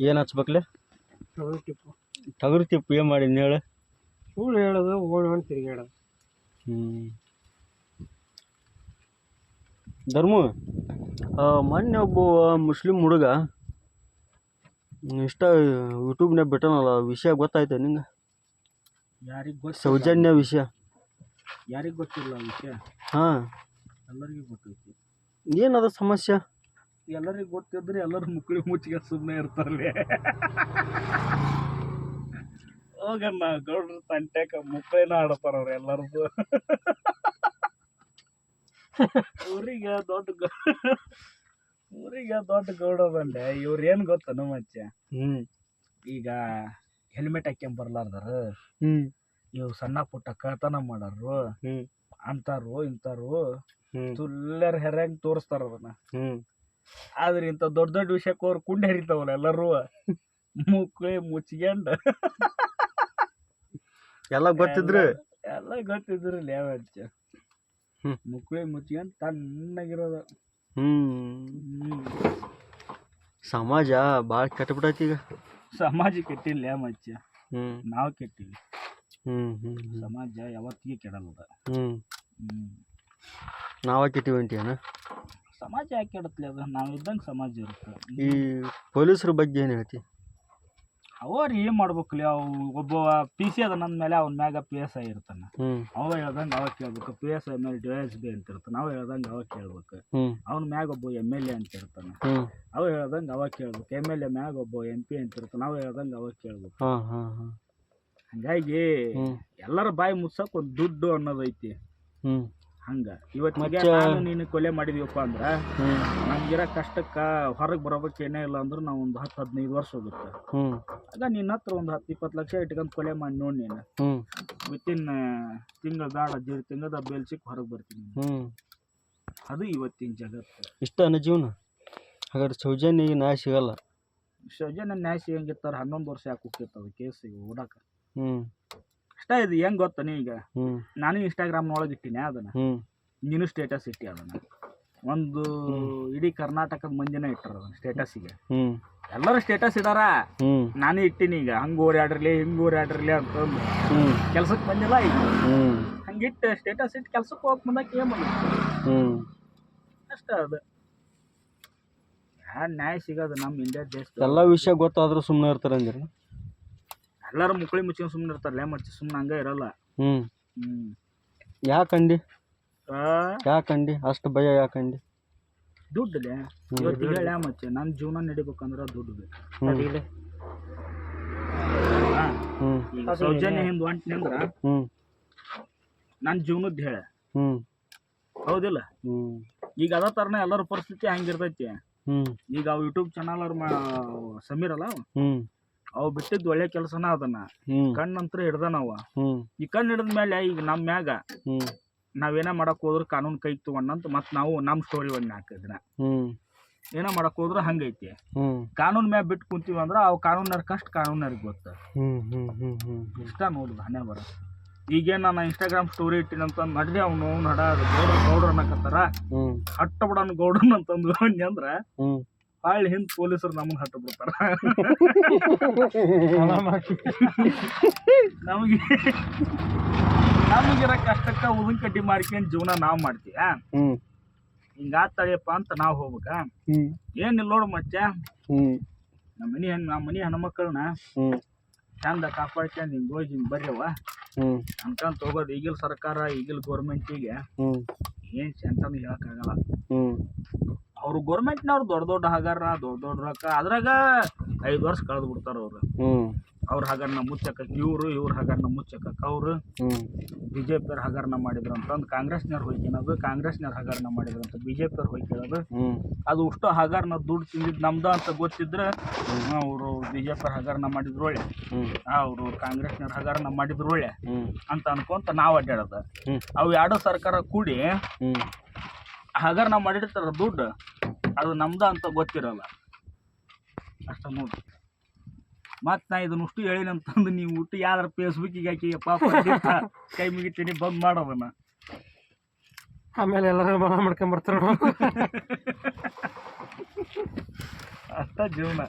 ಏನು ಹಚ್ಬೇಕಲ್ಲ ತೊಗರಿ ಟಿಪ್ಪು. ಟಗರು ತಿಪ್ಪು ಏನು ಮಾಡಿ ಹೇಳು? ಸುಳ್ಳು ಹೇಳೋದು ಓಡಿ ತಿರುಗಾಡೋದು ಹ್ಞೂ ಧರ್ಮು ಆ, ಮೊನ್ನೆ ಒಬ್ಬ ಮುಸ್ಲಿಂ ಹುಡುಗ ಇಷ್ಟ ಯೂಟ್ಯೂಬ್ನಾಗ ಬಿಟ್ಟನಲ್ಲ ವಿಷಯ ಗೊತ್ತಾಯ್ತು ನಿಂಗೆ? ಯಾರಿಗೆ ಗೊತ್ತ ಸೌಜನ್ಯ ವಿಷಯ. ಯಾರಿಗೆ ಗೊತ್ತಿಲ್ಲ ಆ ವಿಷಯ? ಹಾಂ. ಎಲ್ಲರಿಗೂ ಗೊತ್ತೈತಿ. ಏನದ ಸಮಸ್ಯೆ? ಎಲ್ಲರಿಗೂ ಗೊತ್ತಿದ್ರೆ ಎಲ್ಲರೂ ಮುಕ್ಕಳಿ ಮುಚ್ಚಿಗೆ ಸುಮ್ಮನೆ ಇರ್ತಾರಲ್ಲ. ಹೋಗಣ್ಣ ಗೌಡ್ರ ತಂಟೆಕ ಮುಕ್ಕಳಿನ ಆಡ್ತಾರ ಅವ್ರು ಎಲ್ಲರದು. ಊರಿಗೆ ದೊಡ್ಡ ಊರಿಗೆ ದೊಡ್ಡ ಗೌಡ ಬಂದೆ. ಇವ್ರು ಏನು ಗೊತ್ತನು ಮಚ್ಚ ಹ್ಞೂ ಈಗ ಹೆಲ್ಮೆಟ್ ಹಾಕ್ಯಂಡ್ ಬರ್ಲಾರ್ದಾರ. ಹ್ಞೂ ಇವ್ ಸಣ್ಣ ಪುಟ್ಟ ಕಳ್ತನ ಮಾಡಾರು ಹ್ಞೂ ಅಂತಾರು ಇಂತಾರು. ತುಲ್ಲರ್ ಹೆರಂಗ್ ತೋರಿಸ್ತಾರ ಅದನ್ನ ಹ್ಞೂ ಆದ್ರೆ ಇಂಥ ದೊಡ್ಡ ದೊಡ್ಡ ವಿಷಯಕ್ಕೆ ಅವ್ರು ಕುಂಡೆ ಹರಿತಾವಲ್ಲ ಎಲ್ಲರೂ. ಮುಕ್ಕಳಿ ಮುಚ್ಕೊಂಡ. ಎಲ್ಲ ಗೊತ್ತಿದ್ರು? ಎಲ್ಲ ಗೊತ್ತಿದ್ರು ಯಾವ ಹ್ಮ್. ಮುಕ್ಕಳಿ ಮುಚ್ಕೊಂಡ್ ತಣ್ಣಗಿರೋದು. ಹ್ಮ್. ಸಮಾಜ ಭಾಳ ಕೆಟ್ಟಬಿಟ್ಟೈತಿ ಈಗ. ಸಮಾಜ ಕೆಟ್ಟಿಲ್ಲ ಮಚ್ಚ ಹ್ಮ್. ನಾವು ಕೆಟ್ಟಿಲ್ಲ ಹ್ಮ್ ಹ್ಞೂ ಸಮಾಜ ಯಾವತ್ತಿಗೆ ಕೆಡಲ್ಲ ಹ್ಞೂ ಹ್ಮ್. ನಾವ ಕೆಟ್ಟಿವಿ ಅಂತೀಯನ? ಸಮಾಜ ಯಾಕೆ ಕೆಡತ್ಲಿ ಅದು? ನಾವು ಇದ್ದಂಗೆ ಸಮಾಜ ಇರುತ್ತೆ. ಈ ಪೊಲೀಸರ ಬಗ್ಗೆ ಏನು ಹೇಳ್ತಿ? ಅವ್ರು ಏನು ಮಾಡ್ಬೇಕ್ಲಿ ಅವು ಒಬ್ಬ ಪಿ ಸಿ ಅದ ನನ್ನ ಮೇಲೆ ಅವನ ಮ್ಯಾಗ ಪಿ ಎಸ್ ಐ ಇರ್ತಾನೆ. ಅವ ಹೇಳ್ದಂಗೆ ಅವ ಕೇಳ್ಬೇಕು. ಪಿ ಎಸ್ ಐ ಮೇಲೆ ಡಿ ಎಸ್ ಬಿ ಅಂತ ಇರ್ತಾನೆ. ಅವ ಹೇಳ್ದಂಗೆ ಅವ ಕೇಳ್ಬೇಕು. ಹ್ಞೂ ಅವ್ನ ಮ್ಯಾಗ ಒಬ್ಬ ಎಂ ಎಲ್ ಎ ಅಂತ ಇರ್ತಾನೆ. ಅವ ಹೇಳ್ದಂಗೆ ಅವ ಕೇಳ್ಬೇಕು. ಎಂ ಎಲ್ ಎ ಮ್ಯಾಗ ಒಬ್ಬ ಎಂ ಪಿ ಅಂತ ಇರ್ತಾನೆ. ಅವ ಹೇಳ್ದಂಗೆ ಅವ ಕೇಳ್ಬೇಕು. ಹಾಂ ಹಾಂ ಹಾಂ. ಹಂಗಾಗಿ ಎಲ್ಲರ ಬಾಯಿ ಮುಚ್ಚಕ್ ಒಂದು ದುಡ್ಡು ಅನ್ನೋದೈತಿ ಹಂಗ. ಇವತ್ತಿಗೆ ನಾನು ನೀನು ಕೊಲೆ ಮಾಡಿದೀವಪ್ಪ ಅಂದ್ರೆ ನಮ್ಗಿರ ಕಷ್ಟಕ್ಕೆ ಹೊರಗೆ ಬರೋಬೇಕು ಏನೇ ಇಲ್ಲ ಅಂದ್ರೆ ನಾವು ಒಂದು ಹತ್ತು ಹದಿನೈದು ವರ್ಷ ಹೋಗುತ್ತೆ. ಆಗ ನಿನ್ನ ಹತ್ರ ಒಂದು ಹತ್ತು ಇಪ್ಪತ್ತು ಲಕ್ಷ ಇಟ್ಕೊಂಡು ಕೊಲೆ ಮಾಡಿ ನೋಡಿ ನೀನು. ವಿತ್ ವಿತಿನ್ ತಿಂಗಳ ದೇಡ್ ತಿಂಗಳದ ಬೇಲ್ ಸಿಕ್ಕ ಹೊರಗೆ ಬರ್ತೀನಿ ಅದು ಇವತ್ತಿನ ಜಗತ್ತು. ಇಷ್ಟ ಅನ್ನ ಜೀವನ? ಹಾಗಾದ್ರೆ ಸೌಜನ್ಯ ನ್ಯಾಯ ಸಿಗಲ್ಲ. ಸೌಜನ್ಯ ನ್ಯಾಯ ಸಿಗಂಗಿತ್ತಾರ ಹನ್ನೊಂದು ವರ್ಷ ಯಾಕೆ ಹೋಗ್ತಿರ್ತಾವೆ ಕೇಸ್ ಓಡಾಕ? ಹ್ಞೂ ಅಷ್ಟೇ ಇದು ಹೆಂಗ್ ಗೊತ್ತಾನೆ ಈಗ ನಾನು ಇನ್ಸ್ಟಾಗ್ರಾಮ್ ಇನ್ಸ್ಟಾಗ್ರಾಮ್ನೊಳಗೆ ಇಟ್ಟಿನಿ ಅದನ್ನ. ನೀನು ಸ್ಟೇಟಸ್ ಇಟ್ಟಿ ಅದನ್ನ. ಒಂದು ಇಡೀ ಕರ್ನಾಟಕದ ಮಂದಿನ ಇಟ್ಟರ ಅದನ್ನ ಸ್ಟೇಟಸ್ಗೆ ಎಲ್ಲರೂ ಸ್ಟೇಟಸ್ ಇದಾರ. ನಾನು ಇಟ್ಟಿನಿ ಈಗ. ಹಂಗೆ ಓಡಾಡ್ರಲಿ ಹಿಂಗ ಓಡಾಡ್ರಲಿ ಅಂತಂದು. ಅಂತ ಕೆಲ್ಸಕ್ಕೆ ಬಂದಿಲ್ಲ ಈಗ. ಹಂಗಿಟ್ಟ ಸ್ಟೇಟಸ್ ಇಟ್ಟು ಕೆಲ್ಸಕ್ಕೆ ಹೋಗ್ ಬಂದಾಗ ಏನು ಬಂದ ಅಷ್ಟೇ ಅದು. ನ್ಯಾಯ ಸಿಗೋದು ನಮ್ಮ ಇಂಡಿಯಾ ದೇಶ ಎಲ್ಲ ವಿಷಯ ಗೊತ್ತಾದ್ರೂ ಸುಮ್ಮನೆ ಇರ್ತಾರೆ ಅಂದಿರ ಎಲ್ಲರೂ ಮುಕ್ಕಳಿ ಮುಚ್ಕೊಂಡು ಸುಮ್ಮನೆ ಇರ್ತಾರಲ್ಲ ಮಚ್ಚಿ ಸುಮ್ಮನೆ ಹಂಗೆ ಇರಲ್ಲ. ಹ್ಞೂ ಹ್ಞೂ ಯಾಕಂಡಿ ಯಾಕಂಡಿ ಅಷ್ಟು ಭಯ ಯಾಕಂಡಿ ದುಡ್ಡು ಇವತ್ತು ಹೇಳ ಮಚ್ಚಿ? ನನ್ನ ಜೀವನ ನಡಿಬೇಕಂದ್ರೆ ದುಡ್ಡು ಬೇಕು ಹ್ಞೂ ಹಾ, ಹ್ಞೂ ಈಗ ಸೌಜನ್ಯ ಹಿಂದ್ ಹೊಂಟ್ನಂದ್ರ ಹ್ಮ್. ನನ್ನ ಜೀವನದ ಹೇಳ. ಹ್ಞೂ ಹೌದಿಲ್ಲ? ಈಗ ಅದ ತರನ ಎಲ್ಲರ ಪರಿಸ್ಥಿತಿ ಹಂಗಿರ್ತೈತಿ. ಹ್ಞೂ ಈಗ ಅವು ಯೂಟ್ಯೂಬ್ ಚಾನಲ್ ಅವ್ರ ಮಾ ಸಮೀರ್ ಅಲ್ಲ ಅವ. ಹ್ಞೂ ಅವು ಬಿಟ್ಟಿದ್ದು ಒಳ್ಳೆ ಕೆಲಸನ ಅದನ್ನ. ಕಣ್ಣಂತ್ರ ಹಿಡ್ದನವ ಅವ. ಈ ಕಣ್ಣು ಹಿಡಿದ ಮೇಲೆ ಈಗ ನಮ್ಮ ಮ್ಯಾಗ ನಾವೇನ ಮಾಡಕ್ ಹೋದ್ರೆ ಕಾನೂನು ಕೈ ತಗೊಂಡಂತ ಮತ್ತೆ ನಾವು ನಮ್ಮ ಸ್ಟೋರಿ ಒಂದ್ ಹಾಕಿದ್ರ. ಏನೋ ಮಾಡಕ್ ಹೋದ್ರೆ ಹಂಗೈತಿ. ಕಾನೂನ್ ಮ್ಯಾಗ ಬಿಟ್ಟು ಕುಂತೀವಿ ಅಂದ್ರೆ ಅವ್ ಕಾನೂನರ್ ಕಷ್ಟ ಕಾನೂನರಿಗೆ ಗೊತ್ತ. ಇಷ್ಟ ನೋಡುದು ಹಣೆ ಬರ ಈಗೇನ್ ನಾನು ಇನ್ಸ್ಟಾಗ್ರಾಮ್ ಸ್ಟೋರಿ ಇಟ್ಟಿನಂತ ನಡ್ದೆ ಅವನು ನಡ ಗೌಡ್ರ ಗೌಡ್ರ ಅನ್ನಕತ್ತಾರ. ಹಟ್ಟ ಬಿಡನ್ ಗೌಡ್ರನ್ ಅಂತಂದು ಅಂದ್ರ ಹೊಳ್ಳಿ ಹಿಂದ್ ಪೊಲೀಸರು ನಮಗ್ ಹಟ್ಟ ಬಿಡ್ತಾರ. ನಮಗೆ ನಮಗಿರ ಕಷ್ಟಕ್ಕ ಉದನ್ ಕಡ್ಡಿ ಮಾಡ್ಕೊಂಡ್ ಜೀವನ ನಾವು ಮಾಡ್ತೀವಿ. ಹಿಂಗ ಆತಾಳಿಯಪ್ಪ ಅಂತ ನಾವು ಹೋಗ್ಬೇಕ. ಏನ್ ಏನಿಲ್ಲ ನೋಡು ಮಚ್ಚ. ನಮ್ಮ ಮನೆ ಹೆಣ್ ನಮ್ಮ ಮನಿ ಹೆಣ್ಮಕ್ಳನ್ನ ಚಂದ ಕಾಪಾಡ್ಕೊಂಡ್ ಹಿಂಗ್ ಹೋಗಿ ಹಿಂಗ್ ಬರ್ಯವ ಹೋಗೋದು ಈಗಿಲ್ ಸರ್ಕಾರ ಈಗಿಲ್ ಗೌರ್ಮೆಂಟಿಗೆ ಏನ್ ಏನು ಚಂತನೂ ಹೇಳೋಕ್ಕಾಗಲ್ಲ. ಹ್ಞೂ ಅವರು ಗೌರ್ಮೆಂಟ್ನವ್ರು ದೊಡ್ಡ ದೊಡ್ಡ ಹಗಾರ ದೊಡ್ಡ ದೊಡ್ಡ ರೊಕ್ಕ. ಅದ್ರಾಗ ಐದು ವರ್ಷ ಕಳೆದು ಬಿಡ್ತಾರ ಅವ್ರು. ಅವ್ರ ಹಗರಣ ಮುಚ್ಚಕ ಇವರು ಇವ್ರ ಹಗರಣ ಮುಚ್ಚಕ ಅವರು ಬಿ ಜೆ ಪಿಯವ್ರ ಹಗರಣ ಮಾಡಿದ್ರು ಅಂತಂದು ಕಾಂಗ್ರೆಸ್ನವ್ರು ಹೋಯ್ಕಿನೋದು ಕಾಂಗ್ರೆಸ್ನವ್ರ ಹಗರಣ ಮಾಡಿದ್ರು ಅಂತ ಬಿ ಜೆ ಪಿಯವ್ರು ಹೋಯ್ಕಿರೋದು ಅದು ಉಷ್ಟು ಹಗರಣ ದುಡ್ಡು ತಿಂದಿದ್ದು ನಮ್ದು ಅಂತ ಗೊತ್ತಿದ್ರೆ ಅವರು ಬಿ ಜೆ ಪಿಯವ್ರ ಹಗರಣ ಮಾಡಿದ್ರು ಒಳ್ಳೆ. ಅವರು ಕಾಂಗ್ರೆಸ್ನವ್ರ ಹಗರಣ ಮಾಡಿದ್ರು ಒಳ್ಳೆ ಅಂತ ಅನ್ಕೊಂತ ನಾವು ಅಡ್ಡಾಡೋದು ಅವು ಎರಡು ಸರ್ಕಾರ ಕೂಡಿ ಹಗರಣ ಮಾಡಿರ್ತಾರ ದುಡ್ಡು. ಅದು ನಮ್ದ ಅಂತ ಗೊತ್ತಿರಲ್ಲ. ಅಷ್ಟ ನೋಡಿ. ಮತ್ತೆ ನಾ ಇದನ್ನ ಅಷ್ಟು ಹೇಳಿನ ಅಂತಂದು ನೀವು ಹುಟ್ಟು ಯಾವ್ದಾರ ಫೇಸ್ಬುಕ್ಕಿಗೆ ಹಾಕಿ ಪಾಪ ಕೈ ಮುಗಿತೀನಿ ಬಂದ್ ಮಾಡೋದನ್ನ ಆಮೇಲೆ ಎಲ್ಲರೂ ಮನ ಮಾಡ್ಕೊಂಬರ್ತಾರ ಅಷ್ಟ ಜೀವನ.